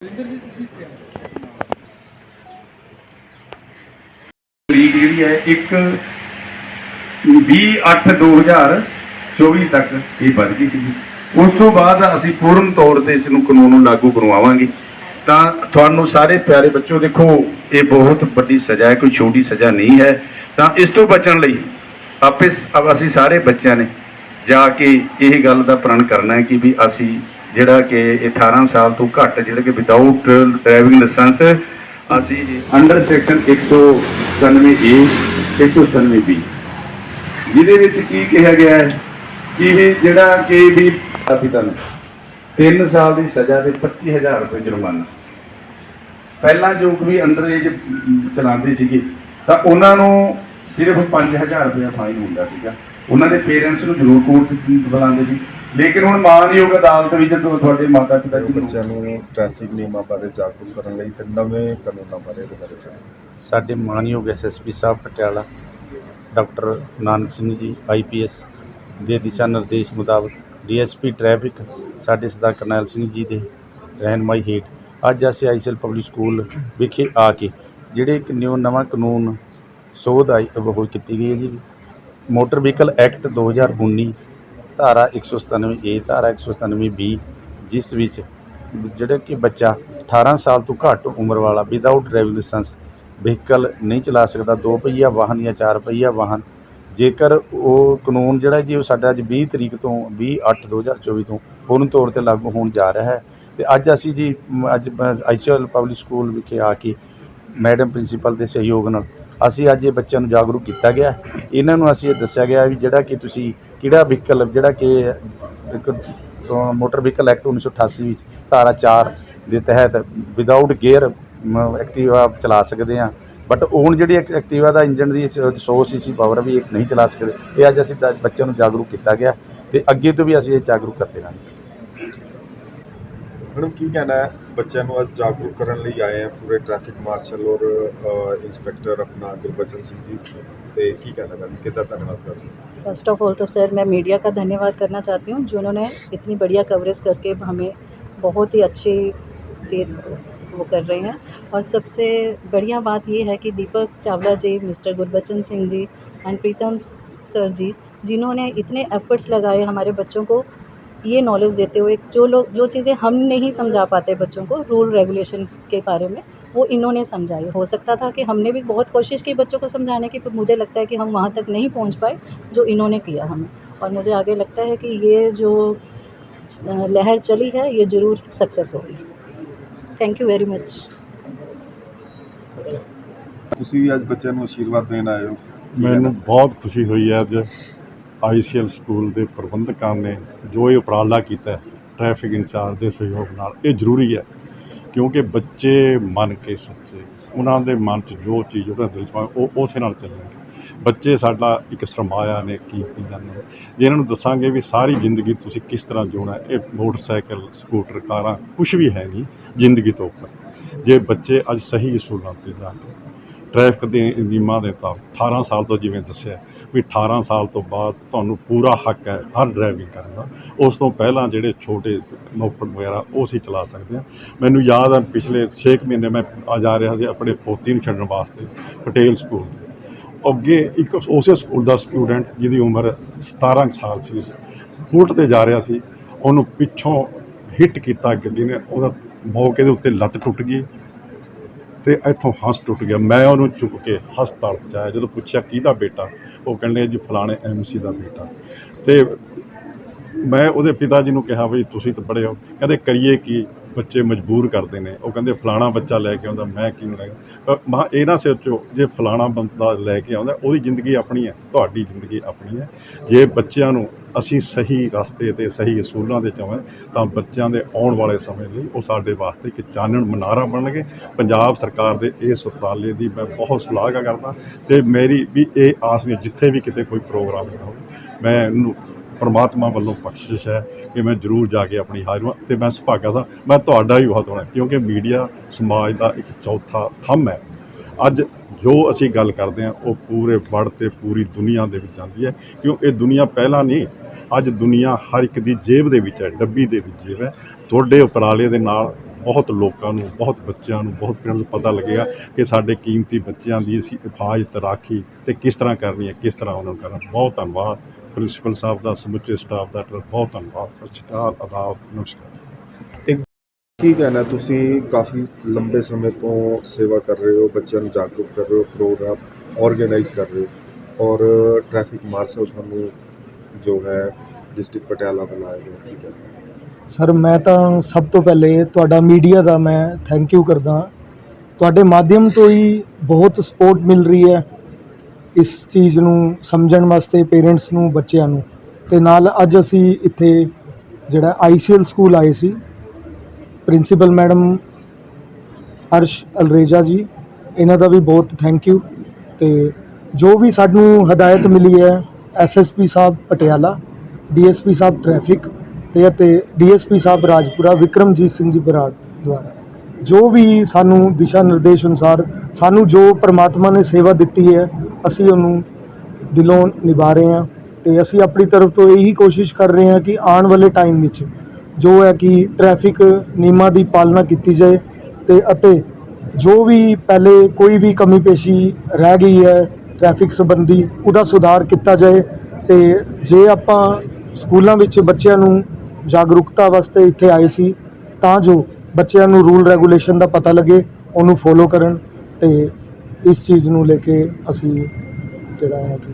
ਰਿੰਦਰ ਜਿਹੜੀ ਹੈ ਇੱਕ 20/8/2024 ਤੱਕ ਇਹ ਵੱਧ ਗਈ ਸੀ ਉਸ ਤੋਂ ਬਾਅਦ ਅਸੀਂ ਪੂਰਨ ਤੌਰ ਤੇ ਇਸ ਨੂੰ ਕਾਨੂੰਨ ਨੂੰ ਲਾਗੂ ਕਰਵਾਵਾਂਗੇ। ਤਾਂ ਤੁਹਾਨੂੰ ਸਾਰੇ ਪਿਆਰੇ ਬੱਚੋ ਦੇਖੋ, ਇਹ ਬਹੁਤ ਵੱਡੀ ਸਜ਼ਾ ਹੈ, ਕੋਈ ਛੋਟੀ ਸਜ਼ਾ ਨਹੀਂ ਹੈ। ਤਾਂ ਇਸ ਤੋਂ ਬਚਣ ਲਈ ਆਪੇ ਅਸੀਂ ਸਾਰੇ ਬੱਚਿਆਂ ਨੇ ਜਾ ਕੇ ਇਹ ਗੱਲ ਦਾ ਪ੍ਰਣ ਕਰਨਾ ਹੈ ਕਿ ਵੀ ਅਸੀਂ ਜਿਹੜਾ ਕਿ 18 ਸਾਲ ਤੋਂ ਘੱਟ ਜਿਹੜੇ ਕਿ ਵਿਦਆਊਟ ਡਰਾਈਵਿੰਗ ਲਾਇਸੈਂਸ ਅਸੀਂ ਅੰਡਰ ਸੈਕਸ਼ਨ 197 ਏ 197 ਬੀ ਜਿਹਦੇ ਵਿੱਚ ਕੀ ਕਿਹਾ ਗਿਆ ਹੈ ਕਿ ਇਹ ਜਿਹੜਾ ਕਿ ਵੀ ਪਿਤਾ ਨੂੰ 3 ਸਾਲ ਦੀ ਸਜ਼ਾ ਤੇ 25000 ਰੁਪਏ ਜੁਰਮਾਨਾ। ਪਹਿਲਾਂ ਜੋ ਵੀ ਅੰਡਰ ਏਜ ਚਲਾਉਂਦੇ ਸੀਗੀ, ਤਾਂ ਉਹਨਾਂ ਨੂੰ ਸਿਰਫ 5000 ਰੁਪਏ ਫਾਈਨ ਹੁੰਦਾ ਸੀਗਾ। ਉਹਨਾਂ ਦੇ ਪੇਰੈਂਟਸ ਨੂੰ ਜ਼ਰੂਰ ਕੋਰਟ ਬੁਲਾਉਂਦੇ ਸੀ। ਲੇਕਿਨ ਹੁਣ ਮਾਨਯੋਗ ਅਦਾਲਤ ਵਿੱਚ ਤੁਹਾਡੇ ਮਾਤਾ ਪਿਤਾ ਜੀ ਨੂੰ ਬੱਚਿਆਂ ਨੂੰ ਟ੍ਰੈਫਿਕ ਨਿਯਮਾਂ ਬਾਰੇ ਜਾਗਰੂਕ ਕਰਨ ਲਈ ਤੇ ਨਵੇਂ ਕਾਨੂੰਨਾਂ ਬਾਰੇ ਇਹਦੇ ਬਾਰੇ ਜਾਣਕਾਰੀ ਸਾਡੇ ਮਾਨਯੋਗ ਐਸਐਸਪੀ ਸਾਹਿਬ ਪਟਿਆਲਾ ਡਾਕਟਰ ਨਾਨਕ ਸਿੰਘ ਜੀ ਆਈਪੀਐਸ ਦੇ ਦਿਸ਼ਾ ਨਿਰਦੇਸ਼ ਮੁਤਾਬਕ ਡੀਐਸਪੀ ਟ੍ਰੈਫਿਕ ਸਾਡੇ ਸਰਦਾਰ ਕਰਨੈਲ ਸਿੰਘ ਜੀ ਦੇ ਰਹਿਨਮਾਈ ਹੇਠ ਅੱਜ ਅਸੀਂ ਆਈਸਲ ਪਬਲਿਕ ਸਕੂਲ ਵਿਖੇ ਆ ਕੇ ਜਿਹੜੇ ਇੱਕ ਨਿਊ ਨਵਾਂ ਕਾਨੂੰਨ ਸੋਧ ਆਈ ਉਹ ਕੀਤੀ ਗਈ ਹੈ ਜੀ। ਮੋਟਰ ਵਹੀਕਲ ਐਕਟ 2019 ਧਾਰਾ 197 ਏ ਧਾਰਾ 197 ਬੀ ਜਿਸ ਵਿੱਚ ਜਿਹੜਾ ਕਿ ਬੱਚਾ 18 ਸਾਲ ਤੋਂ ਘੱਟ ਉਮਰ ਵਾਲਾ ਵਿਦਆਊਟ ਡਰਾਈਵਿੰਗ ਲਾਇਸੈਂਸ ਵਹੀਕਲ ਨਹੀਂ ਚਲਾ ਸਕਦਾ ਦੋ ਪਹੀਆ ਵਾਹਨ ਜਾਂ ਚਾਰ ਪਹੀਆ ਵਾਹਨ ਜੇਕਰ ਉਹ ਕਾਨੂੰਨ ਜਿਹੜਾ ਜੀ ਉਹ ਸਾਡਾ ਅੱਜ 20 ਤਰੀਕ ਤੋਂ 20 8 2024 ਤੋਂ ਪੂਰਨ ਤੌਰ ਤੇ ਲਾਗੂ ਹੋਣ ਜਾ ਰਿਹਾ ਹੈ। ਤੇ ਅੱਜ ਅਸੀਂ ਜੀ ਮ, ਅੱਜ ਆਈਸੀਐਲ ਪਬਲਿਕ ਸਕੂਲ ਵਿਖੇ ਆ ਕੇ ਮੈਡਮ ਪ੍ਰਿੰਸੀਪਲ ਦੇ ਸਹਿਯੋਗ ਨਾਲ ਅਸੀਂ ਅੱਜ ਇਹ ਬੱਚਿਆਂ ਨੂੰ ਜਾਗਰੂਕ ਕੀਤਾ ਗਿਆ। ਇਹਨਾਂ ਨੂੰ ਅਸੀਂ ਇਹ ਦੱਸਿਆ ਗਿਆ ਵੀ ਜਿਹੜਾ ਕਿ ਤੁਸੀਂ ਕਿਹੜਾ ਵਹੀਕਲ ਜਿਹੜਾ ਕਿ ਇੱਕ ਮੋਟਰ ਵਹੀਕਲ ਐਕਟ 1988 ਵਿੱਚ ਧਾਰਾ 4 ਦੇ ਤਹਿਤ ਵਿਦਆਊਟ ਗੇਅਰ ਐਕਟਿਵਾ ਚਲਾ ਸਕਦੇ ਆ ਬਟ ਹੁਣ ਜਿਹੜੀ ਐਕ- ਐਕਟਿਵਾ ਦਾ ਇੰਜਨ ਦੀ 100 ਸੀਸੀ ਪਾਵਰ ਵੀ ਇਹ ਨਹੀਂ ਚਲਾ ਸਕਦੇ, ਇਹ ਅੱਜ ਅਸੀਂ ਬੱਚਿਆਂ ਨੂੰ ਜਾਗਰੂਕ ਕੀਤਾ ਗਿਆ ਤੇ ਅੱਗੇ ਤੋਂ ਵੀ ਅਸੀਂ ਇਹ ਜਾਗਰੂਕ ਕਰਦੇ ਰਹਾਂਗੇ। मैडम की कहना है ਬੱਚਿਆਂ अब जागरूक करने ਕਰਨ ਲਈ ਆਏ ਆ ਪੂਰੇ ਟ੍ਰੈਫਿਕ ਮਾਰਸ਼ਲ ਔਰ ਇੰਸਪੈਕਟਰ ਆਪਣਾ ਗੁਰਬਚਨ ਸਿੰਘ ਜੀ। ਤੇ ਕੀ ਕਹਿਣਾ ਮੈਮ ਕਿਦਾਂ ਧੰਨਵਾਦ ਕਰना फ़र्स्ट ऑफ़ ऑल तो सर मैं मीडिया का धन्यवाद करना चाहती हूँ जिन्होंने इतनी बढ़िया कवरेज करके हमें बहुत ही अच्छी वो कर रहे हैं और सबसे बढ़िया बात ये है कि Deepak Chawla ji mister Gurbachan Singh ji and Pritam sir ji जिन्होंने इतने एफर्ट्स लगाए हमारे बच्चों को ये नॉलेज देते हुए जो लोग जो चीज़ें हम नहीं समझा पाते बच्चों को रूल रेगुलेशन के बारे में वो इन्होंने समझाई हो सकता था कि हमने भी बहुत कोशिश की बच्चों को समझाने की पर मुझे लगता है कि हम वहाँ तक नहीं पहुँच पाए जो इन्होंने किया हमें और मुझे आगे लगता है कि ये जो अ, लहर चली है ये ज़रूर सक्सेस होगी थैंक यू वेरी मच ਤੁਸੀਂ ਅੱਜ ਬੱਚਿਆਂ ਨੂੰ ਆਸ਼ੀਰਵਾਦ ਦੇਣ ਆਏ ਹੋ ਕੀ ਮੈਨੂੰ ਕਹਿਣਾ ਬਹੁਤ ਖੁਸ਼ੀ ਹੋਈ ਹੈ ਅੱਜ ਆਈਸੀਐਲ ਸਕੂਲ ਦੇ ਪ੍ਰਬੰਧਕਾਂ ਨੇ ਜੋ ਇਹ ਉਪਰਾਲਾ ਕੀਤਾ ਹੈ, ਟ੍ਰੈਫਿਕ ਇੰਚਾਰਜ ਦੇ ਸਹਿਯੋਗ ਨਾਲ ਇਹ ਜ਼ਰੂਰੀ ਹੈ ਕਿਉਂਕਿ ਬੱਚੇ ਮੰਨ ਕੇ ਸੱਚੇ ਉਹਨਾਂ ਦੇ ਮਨ 'ਚ ਜੋ ਚੀਜ਼ ਉਹਦਾ ਦਿਲ 'ਚ ਪਾਵੇ ਉਹ ਉਸੇ ਨਾਲ ਚੱਲਣਗੇ। ਬੱਚੇ ਸਾਡਾ ਇੱਕ ਸਰਮਾਇਆ ਨੇ ਕੀਮਤੀ ਜਾਨ ਨੇ। ਜੇ ਇਹਨਾਂ ਨੂੰ ਦੱਸਾਂਗੇ ਵੀ ਸਾਰੀ ਜ਼ਿੰਦਗੀ ਤੁਸੀਂ ਕਿਸ ਤਰ੍ਹਾਂ ਜਿਉਣਾ ਇਹ ਮੋਟਰਸਾਈਕਲ ਸਕੂਟਰ ਕਾਰਾਂ ਕੁਝ ਵੀ ਹੈ ਨਹੀਂ ਜ਼ਿੰਦਗੀ ਤੋਂ ਉੱਪਰ। ਜੇ ਬੱਚੇ ਅੱਜ ਸਹੀ ਅਸੂਲਾਂ ਤੇ ਜਾ ਕੇ ਟ੍ਰੈਫਿਕ ਦੇ ਨਿਯਮਾਂ ਦੇ ਤਾਂ 18 ਸਾਲ ਤੋਂ ਜਿਵੇਂ ਦੱਸਿਆ ਵੀ 18 ਸਾਲ ਤੋਂ ਬਾਅਦ ਤੁਹਾਨੂੰ ਪੂਰਾ ਹੱਕ ਹੈ ਹਰ ਡਰਾਈਵਿੰਗ ਕਰਨ ਦਾ। ਉਸ ਤੋਂ ਪਹਿਲਾਂ ਜਿਹੜੇ ਛੋਟੇ ਮੋਪੜ ਵਗੈਰਾ ਉਹ ਅਸੀਂ ਚਲਾ ਸਕਦੇ ਹਾਂ। ਮੈਨੂੰ ਯਾਦ ਹੈ ਪਿਛਲੇ 6 ਮਹੀਨੇ ਮੈਂ ਆ ਜਾ ਰਿਹਾ ਸੀ ਆਪਣੇ ਪੋਤੀ ਨੂੰ ਛੱਡਣ ਵਾਸਤੇ ਪਟੇਲ ਸਕੂਲ ਅੱਗੇ ਇੱਕ ਉਸੇ ਸਕੂਲ ਦਾ ਸਟੂਡੈਂਟ ਜਿਹਦੀ ਉਮਰ 17 ਸਾਲ ਸੀ ਬੂਟ ਤੇ ਜਾ ਰਿਹਾ ਸੀ। ਉਹਨੂੰ ਪਿੱਛੋਂ ਹਿੱਟ ਕੀਤਾ ਗੱਡੀ ਨੇ, ਉਹਦਾ ਮੌਕੇ ਦੇ ਉੱਤੇ ਲੱਤ ਟੁੱਟ ਗਈ। ਤੇ ਇੱਥੋਂ ਹੱਸ ਟੁੱਟ ਗਿਆ। ਮੈਂ ਉਹਨੂੰ ਚੁੱਕ ਕੇ ਹਸਪਤਾਲ ਪਹੁੰਚਾਇਆ। ਜਦੋਂ ਪੁੱਛਿਆ, ਕਿਹਦਾ ਬੇਟਾ? ਉਹ ਕਹਿੰਦੇ ਜੀ, ਫਲਾਣੇ ਐਮਸੀ ਦਾ ਬੇਟਾ। ਤੇ ਮੈਂ ਉਹਦੇ ਪਿਤਾ ਜੀ ਨੂੰ ਕਿਹਾ, ਵੀ ਤੁਸੀਂ ਤਾਂ ਬੜੇ ਹੋ। ਕਹਿੰਦੇ, ਕਰੀਏ ਕੀ? ਬੱਚੇ ਮਜਬੂਰ ਕਰਦੇ ਨੇ। ਉਹ ਕਹਿੰਦੇ, ਫਲਾਣਾ ਬੱਚਾ ਲੈ ਕੇ ਆਉਂਦਾ, ਮੈਂ ਕਿਉਂ ਲੈ ਕੇ ਮਾ ਇਹ ਨਾ ਸੋਚੋ, ਜੇ ਫਲਾਣਾ ਬੰਦਾ ਲੈ ਕੇ ਆਉਂਦਾ, ਉਹਦੀ ਜ਼ਿੰਦਗੀ ਆਪਣੀ ਹੈ, ਤੁਹਾਡੀ ਜ਼ਿੰਦਗੀ ਆਪਣੀ ਹੈ। ਜੇ ਬੱਚਿਆਂ ਨੂੰ ਅਸੀਂ ਸਹੀ ਰਸਤੇ ਤੇ, ਸਹੀ ਅਸੂਲਾਂ ਦੇ ਚਾਹਾਂ ਤਾਂ ਬੱਚਿਆਂ ਦੇ ਆਉਣ ਵਾਲੇ ਸਮੇਂ ਲਈ ਉਹ ਸਾਡੇ ਵਾਸਤੇ ਇੱਕ ਚਾਨਣ ਮਨਾਰਾ ਬਣਨਗੇ। ਪੰਜਾਬ ਸਰਕਾਰ ਦੇ ਇਸ ਉਪਰਾਲੇ ਦੀ ਮੈਂ ਬਹੁਤ ਸਲਾਹ ਕਰਦਾ ਤੇ ਮੇਰੀ ਵੀ ਇਹ ਆਸ ਵੀ ਜਿੱਥੇ ਵੀ ਕਿਤੇ ਕੋਈ ਪ੍ਰੋਗਰਾਮ ਹੋਵੇ, ਮੈਂ ਇਹਨੂੰ ਪਰਮਾਤਮਾ ਵੱਲੋਂ ਬਖਸ਼ਿਸ਼ ਹੈ ਕਿ ਮੈਂ ਜ਼ਰੂਰ ਜਾ ਕੇ ਆਪਣੀ ਹਾਜ਼ਰ ਹਾਂ ਤੇ ਮੈਂ ਸੁਭਾਗਾ ਦਾ, ਮੈਂ ਤੁਹਾਡਾ ਵੀ ਬਹੁਤ ਹੋਣਾ, ਕਿਉਂਕਿ ਮੀਡੀਆ ਸਮਾਜ ਦਾ ਇੱਕ ਚੌਥਾ ਥੰਮ ਹੈ। ਅੱਜ ਜੋ ਅਸੀਂ ਗੱਲ ਕਰਦੇ ਹਾਂ, ਉਹ ਪੂਰੇ ਵੜ ਤੇ ਪੂਰੀ ਦੁਨੀਆ ਦੇ ਵਿੱਚ ਜਾਂਦੀ ਹੈ, ਕਿਉਂ ਇਹ ਦੁਨੀਆ ਪਹਿਲਾਂ ਨਹੀਂ, ਅੱਜ ਦੁਨੀਆ ਹਰ ਇੱਕ ਦੀ ਜੇਬ ਦੇ ਵਿੱਚ ਹੈ, ਡੱਬੀ ਦੇ ਵਿੱਚ ਜੇਬ ਹੈ। ਤੁਹਾਡੇ ਉਪਰਾਲੇ ਦੇ ਨਾਲ ਬਹੁਤ ਲੋਕਾਂ ਨੂੰ, ਬਹੁਤ ਬੱਚਿਆਂ ਨੂੰ, ਬਹੁਤ ਪਿੰਡ ਨੂੰ ਪਤਾ ਲੱਗੇਗਾ ਕਿ ਸਾਡੇ ਕੀਮਤੀ ਬੱਚਿਆਂ ਦੀ ਅਸੀਂ ਹਿਫਾਜ਼ਤ ਰਾਖੀ ਤੇ ਕਿਸ ਤਰ੍ਹਾਂ ਕਰਨੀ ਹੈ, ਕਿਸ ਤਰ੍ਹਾਂ ਉਹਨਾਂ ਨੂੰ ਕਰਨਾ। ਬਹੁਤ ਧੰਨਵਾਦ। ਪ੍ਰਿੰਸੀਪਲ ਸਾਹਿਬ ਦਾ ਸਮੁੱਚੇ ਸਟਾਫ ਦਾ ਬਹੁਤ ਧੰਨਵਾਦ। ਸਤਿ ਸ਼੍ਰੀ ਅਕਾਲ ਆਦਾਬ ਨਮਸਕਾਰ। ਕੀ ਕਹਿਣਾ ਤੁਸੀਂ ਕਾਫੀ ਲੰਬੇ ਸਮੇਂ ਤੋਂ ਸੇਵਾ ਕਰ ਰਹੇ ਹੋ ਬੱਚਿਆਂ ਨੂੰ ਜਾਗਰੂਕ ਕਰ ਰਹੇ ਹੋ ਪ੍ਰੋਗਰਾਮ ਆਰਗੇਨਾਈਜ਼ ਕਰ ਰਹੇ ਹੋ ਔਰ ਟ੍ਰੈਫਿਕ ਮਾਰਸ਼ਲ ਤੁਹਾਨੂੰ ਜੋ ਹੈ ਡਿਸਟ੍ਰਿਕਟ ਪਟਿਆਲਾ ਦਾ ਲਾਇਆ ਗਿਆ ਕੀ ਕਹਿਣਾ? ਸਰ ਮੈਂ ਤਾਂ ਸਭ ਤੋਂ ਪਹਿਲੇ ਤੁਹਾਡਾ ਮੀਡੀਆ ਦਾ ਮੈਂ ਥੈਂਕ ਯੂ ਕਰਦਾ। ਹਾਂ। ਤੁਹਾਡੇ ਮਾਧਿਅਮ ਤੋਂ ਹੀ ਬਹੁਤ ਸਪੋਰਟ ਮਿਲ ਰਹੀ ਹੈ। ਇਸ ਚੀਜ਼ ਨੂੰ ਸਮਝਣ ਵਾਸਤੇ ਪੇਰੈਂਟਸ ਨੂੰ, ਬੱਚਿਆਂ ਨੂੰ। ਤੇ ਨਾਲ ਅੱਜ ਅਸੀਂ ਇੱਥੇ ਜਿਹੜਾ ਆਈਸੀਐਲ ਸਕੂਲ ਆਏ ਸੀ, ਪ੍ਰਿੰਸੀਪਲ ਮੈਡਮ ਅਰਸ਼ ਅਲਰੇਜਾ ਜੀ, ਇਹਨਾਂ ਦਾ ਵੀ ਬਹੁਤ ਥੈਂਕ ਯੂ ਤੇ ਜੋ ਵੀ ਸਾਨੂੰ ਹਦਾਇਤ ਮਿਲੀ ਹੈ ਐਸਐਸਪੀ ਸਾਹਿਬ ਪਟਿਆਲਾ ਡੀਐਸਪੀ ਸਾਹਿਬ ਟ੍ਰੈਫਿਕ ਤੇ ਅਤੇ ਡੀਐਸਪੀ ਸਾਹਿਬ ਰਾਜਪੁਰਾ ਵਿਕਰਮਜੀਤ ਸਿੰਘ ਜੀ ਬਰਾੜ ਦੁਆਰਾ। ਜੋ ਵੀ ਸਾਨੂੰ ਦਿਸ਼ਾ ਨਿਰਦੇਸ਼ ਅਨੁਸਾਰ ਸਾਨੂੰ ਜੋ ਪ੍ਰਮਾਤਮਾ ਨੇ ਸੇਵਾ ਦਿੱਤੀ ਹੈ, ਅਸੀਂ ਉਹਨੂੰ ਦਿਲੋਂ ਨਿਭਾ ਰਹੇ ਹਾਂ ਤੇ ਅਸੀਂ ਆਪਣੀ ਤਰਫ ਤੋਂ ਇਹੀ ਕੋਸ਼ਿਸ਼ ਕਰ ਰਹੇ ਹਾਂ ਕਿ ਆਉਣ ਵਾਲੇ ਟਾਈਮ ਵਿੱਚ ਜੋ ਹੈ ਕਿ ਟ੍ਰੈਫਿਕ ਨਿਯਮਾਂ ਦੀ ਪਾਲਣਾ ਕੀਤੀ ਜਾਏ ਤੇ ਅਤੇ ਜੋ ਵੀ ਪਹਿਲੇ ਕੋਈ ਵੀ ਕਮੀ ਪੇਸ਼ੀ ਰਹਿ ਗਈ ਹੈ ਟ੍ਰੈਫਿਕ ਸੰਬੰਧੀ, ਉਹਦਾ ਸੁਧਾਰ ਕੀਤਾ ਜਾਏ ਤੇ ਜੇ ਆਪਾਂ ਸਕੂਲਾਂ ਵਿੱਚ ਬੱਚਿਆਂ ਨੂੰ ਜਾਗਰੂਕਤਾ ਵਾਸਤੇ ਇੱਥੇ ਆਏ ਸੀ, ਤਾਂ ਜੋ ਬੱਚਿਆਂ ਨੂੰ ਰੂਲ ਰੈਗੂਲੇਸ਼ਨ ਦਾ ਪਤਾ ਲੱਗੇ, ਉਹਨੂੰ ਫੋਲੋ ਕਰਨ ਤੇ ਇਸ ਚੀਜ਼ ਨੂੰ ਲੈ ਕੇ ਅਸੀਂ ਜਿਹੜਾ ਹੈ ਕਿ